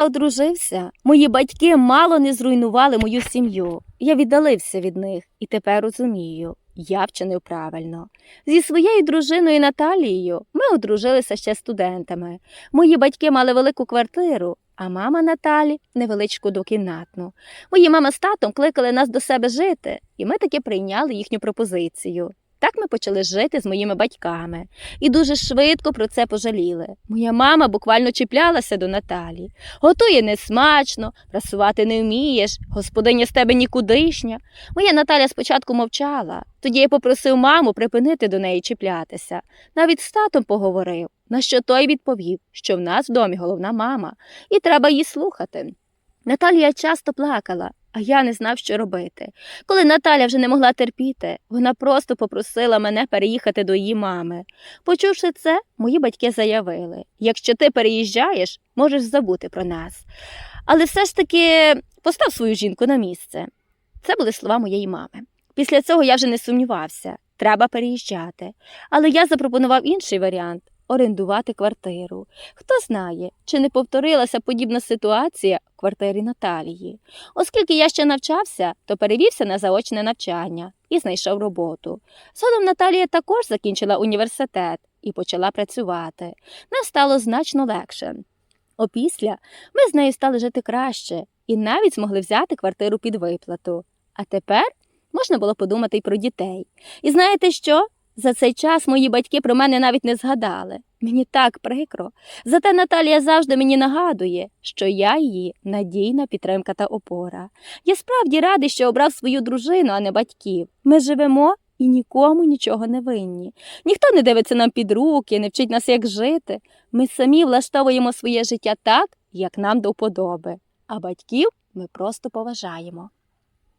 одружився, мої батьки мало не зруйнували мою сім'ю. Я віддалився від них і тепер розумію, я вчинив правильно. Зі своєю дружиною Наталією ми одружилися ще студентами. Мої батьки мали велику квартиру, а мама Наталі невеличку двокімнатну. Мої мама з татом кликали нас до себе жити, і ми таки прийняли їхню пропозицію. Так ми почали жити з моїми батьками і дуже швидко про це пожаліли. Моя мама буквально чіплялася до Наталі. Готує несмачно, прасувати не вмієш, господиня з тебе нікудишня. Моя Наталя спочатку мовчала. Тоді я попросив маму припинити до неї чіплятися. Навіть з татом поговорив, на що той відповів, що в нас в домі головна мама, і треба її слухати. Наталія часто плакала, а я не знав, що робити. Коли Наталя вже не могла терпіти, вона просто попросила мене переїхати до її мами. Почувши це, мої батьки заявили: якщо ти переїжджаєш, можеш забути про нас. Але все ж таки постав свою жінку на місце. Це були слова моєї мами. Після цього я вже не сумнівався, треба переїжджати. Але я запропонував інший варіант орендувати квартиру. Хто знає, чи не повторилася подібна ситуація квартирі Наталії. Оскільки я ще навчався, то перевівся на заочне навчання і знайшов роботу. Згодом Наталія також закінчила університет і почала працювати. Нам стало значно легше. Опісля ми з нею стали жити краще і навіть змогли взяти квартиру під виплату. А тепер можна було подумати й про дітей. І знаєте що? За цей час мої батьки про мене навіть не згадали. Мені так прикро. Зате Наталія завжди мені нагадує, що я її надійна підтримка та опора. Я справді радий, що обрав свою дружину, а не батьків. Ми живемо і нікому нічого не винні. Ніхто не дивиться нам під руки, не вчить нас, як жити. Ми самі влаштовуємо своє життя так, як нам до вподоби. А батьків ми просто поважаємо.